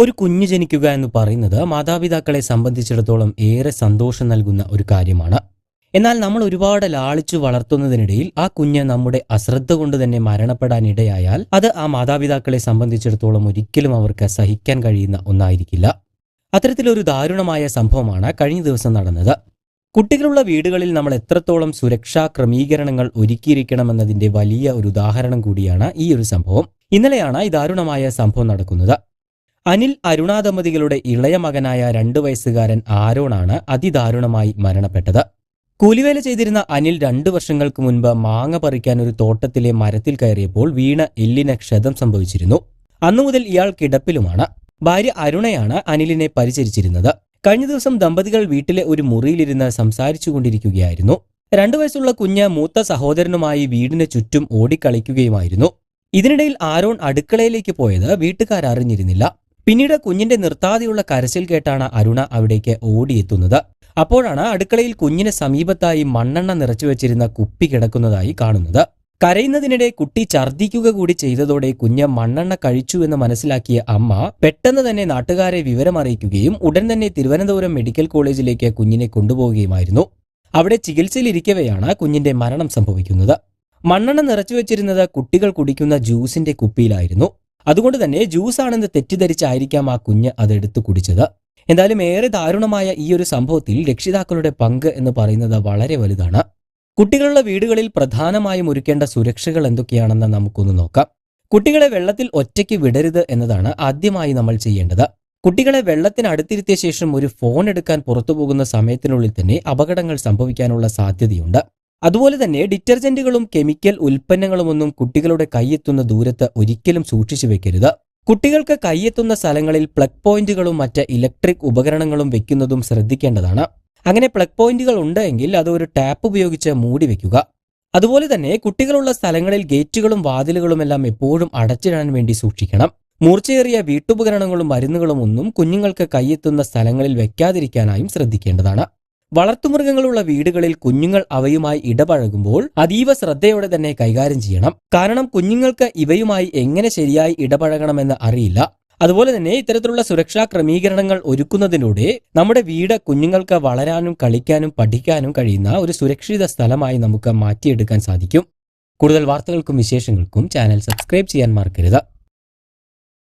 ഒരു കുഞ്ഞു ജനിക്കുക എന്ന് പറയുന്നത് മാതാപിതാക്കളെ സംബന്ധിച്ചിടത്തോളം ഏറെ സന്തോഷം നൽകുന്ന ഒരു കാര്യമാണ്. എന്നാൽ നമ്മൾ ഒരുപാട് ലാളിച്ചു വളർത്തുന്നതിനിടയിൽ ആ കുഞ്ഞ് നമ്മുടെ അശ്രദ്ധ കൊണ്ട് തന്നെ മരണപ്പെടാനിടയായാൽ അത് ആ മാതാപിതാക്കളെ സംബന്ധിച്ചിടത്തോളം ഒരിക്കലും അവർക്ക് സഹിക്കാൻ കഴിയുന്ന ഒന്നായിരിക്കില്ല. അത്തരത്തിലൊരു ദാരുണമായ സംഭവമാണ് കഴിഞ്ഞ ദിവസം നടന്നത്. കുട്ടികളുള്ള വീടുകളിൽ നമ്മൾ എത്രത്തോളം സുരക്ഷാ ക്രമീകരണങ്ങൾ ഒരുക്കിയിരിക്കണമെന്നതിന്റെ വലിയ ഒരു ഉദാഹരണം കൂടിയാണ് ഈ ഒരു സംഭവം. ഇന്നലെയാണ് ഈ ദാരുണമായ സംഭവം നടക്കുന്നത്. അനിൽ അരുണാദമ്പതികളുടെ ഇളയ മകനായ രണ്ടു വയസ്സുകാരൻ ആരോണാണ് അതിദാരുണമായി മരണപ്പെട്ടത്. കൂലിവേല ചെയ്തിരുന്ന അനിൽ രണ്ടു വർഷങ്ങൾക്ക് മുൻപ് മാങ്ങ പറിക്കാൻ ഒരു തോട്ടത്തിലെ മരത്തിൽ കയറിയപ്പോൾ വീണ എല്ലിന് ക്ഷതം സംഭവിച്ചിരുന്നു. അന്നു മുതൽ ഇയാൾ കിടപ്പിലുമാണ്. ഭാര്യ അരുണയാണ് അനിലിനെ പരിചരിച്ചിരുന്നത്. കഴിഞ്ഞ ദിവസം ദമ്പതികൾ വീട്ടിലെ ഒരു മുറിയിലിരുന്ന് സംസാരിച്ചുകൊണ്ടിരിക്കുകയായിരുന്നു. രണ്ടു വയസ്സുള്ള കുഞ്ഞ് മൂത്ത സഹോദരനുമായി വീടിന് ചുറ്റും ഓടിക്കളിക്കുകയുമായിരുന്നു. ഇതിനിടയിൽ ആരോൺ അടുക്കളയിലേക്ക് പോയത് വീട്ടുകാർ അറിഞ്ഞിരുന്നില്ല പിന്നീട് കുഞ്ഞിന്റെ നിർത്താതെയുള്ള കരച്ചിൽ കേട്ടാണ് അരുണ അവിടേക്ക് ഓടിയെത്തുന്നത്. അപ്പോഴാണ് അടുക്കളയിൽ കുഞ്ഞിന് സമീപത്തായി മണ്ണെണ്ണ നിറച്ചു വെച്ചിരുന്ന കുപ്പി കിടക്കുന്നതായി കാണുന്നത്. കരയുന്നതിനിടെ കുട്ടി ഛർദ്ദിക്കുക കൂടി ചെയ്തതോടെ കുഞ്ഞ് മണ്ണെണ്ണ കഴിച്ചു എന്ന് മനസ്സിലാക്കിയ അമ്മ പെട്ടെന്ന് തന്നെ നാട്ടുകാരെ വിവരമറിയിക്കുകയും ഉടൻ തന്നെ തിരുവനന്തപുരം മെഡിക്കൽ കോളേജിലേക്ക് കുഞ്ഞിനെ കൊണ്ടുപോവുകയുമായിരുന്നു. അവിടെ ചികിത്സയിലിരിക്കവെയാണ് കുഞ്ഞിന്റെ മരണം സംഭവിക്കുന്നത്. മണ്ണെണ്ണ നിറച്ചു വെച്ചിരുന്നത് കുട്ടികൾ കുടിക്കുന്ന ജ്യൂസിന്റെ കുപ്പിയിലായിരുന്നു. അതുകൊണ്ട് തന്നെ ജ്യൂസ് ജ്യൂസാണെന്ന് തെറ്റിദ്ധരിച്ചായിരിക്കാം ആ കുഞ്ഞ് അതെടുത്ത് കുടിച്ചത്. എന്തായാലും ഏറെ ദാരുണമായ ഈ ഒരു സംഭവത്തിൽ രക്ഷിതാക്കളുടെ പങ്ക് എന്ന് പറയുന്നത് വളരെ വലുതാണ്. കുട്ടികളുള്ള വീടുകളിൽ പ്രധാനമായും ഒരുക്കേണ്ട സുരക്ഷകൾ എന്തൊക്കെയാണെന്ന് നമുക്കൊന്ന് നോക്കാം. കുട്ടികളെ വെള്ളത്തിൽ ഒറ്റയ്ക്ക് വിടരുത് എന്നതാണ് ആദ്യമായി നമ്മൾ ചെയ്യേണ്ടത്. കുട്ടികളെ വെള്ളത്തിനടുത്തിരുത്തിയ ശേഷം ഒരു ഫോൺ എടുക്കാൻ പുറത്തു പോകുന്ന സമയത്തിനുള്ളിൽ തന്നെ അപകടങ്ങൾ സംഭവിക്കാനുള്ള സാധ്യതയുണ്ട്. അതുപോലെ തന്നെ ഡിറ്റർജന്റുകളും കെമിക്കൽ ഉൽപ്പന്നങ്ങളുമൊന്നും കുട്ടികളുടെ കൈയെത്തുന്ന ദൂരത്ത് ഒരിക്കലും സൂക്ഷിച്ചു വെക്കരുത്. കുട്ടികൾക്ക് കൈയെത്തുന്ന സ്ഥലങ്ങളിൽ പ്ലഗ് പോയിന്റുകളും മറ്റ് ഇലക്ട്രിക് ഉപകരണങ്ങളും വെക്കുന്നതും ശ്രദ്ധിക്കേണ്ടതാണ്. അങ്ങനെ പ്ലഗ് പോയിന്റുകൾ ഉണ്ടെങ്കിൽ അത് ഒരു ടാപ്പ് ഉപയോഗിച്ച് മൂടി വെക്കുക. അതുപോലെ തന്നെ കുട്ടികളുള്ള സ്ഥലങ്ങളിൽ ഗേറ്റുകളും വാതിലുകളും എല്ലാം എപ്പോഴും അടച്ചിടാൻ വേണ്ടി സൂക്ഷിക്കണം. മൂർച്ചയേറിയ വീട്ടുപകരണങ്ങളും മരുന്നുകളും ഒന്നും കുഞ്ഞുങ്ങൾക്ക് കൈയെത്തുന്ന സ്ഥലങ്ങളിൽ വെക്കാതിരിക്കാനായും ശ്രദ്ധിക്കേണ്ടതാണ്. വളർത്തുമൃഗങ്ങളുള്ള വീടുകളിൽ കുഞ്ഞുങ്ങൾ അവയുമായി ഇടപഴകുമ്പോൾ അതീവ ശ്രദ്ധയോടെ തന്നെ കൈകാര്യം ചെയ്യണം. കാരണം കുഞ്ഞുങ്ങൾക്ക് ഇവയുമായി എങ്ങനെ ശരിയായി ഇടപഴകണമെന്ന് അറിയില്ല. അതുപോലെ തന്നെ ഇത്തരത്തിലുള്ള സുരക്ഷാ ക്രമീകരണങ്ങൾ ഒരുക്കുന്നതിലൂടെ നമ്മുടെ വീട് കുഞ്ഞുങ്ങൾക്ക് വളരാനും കളിക്കാനും പഠിക്കാനും കഴിയുന്ന ഒരു സുരക്ഷിത സ്ഥലമായി നമുക്ക് മാറ്റിയെടുക്കാൻ സാധിക്കും. കൂടുതൽ വാർത്തകൾക്കും വിശേഷങ്ങൾക്കും ചാനൽ സബ്സ്ക്രൈബ് ചെയ്യാൻ മറക്കരുത്.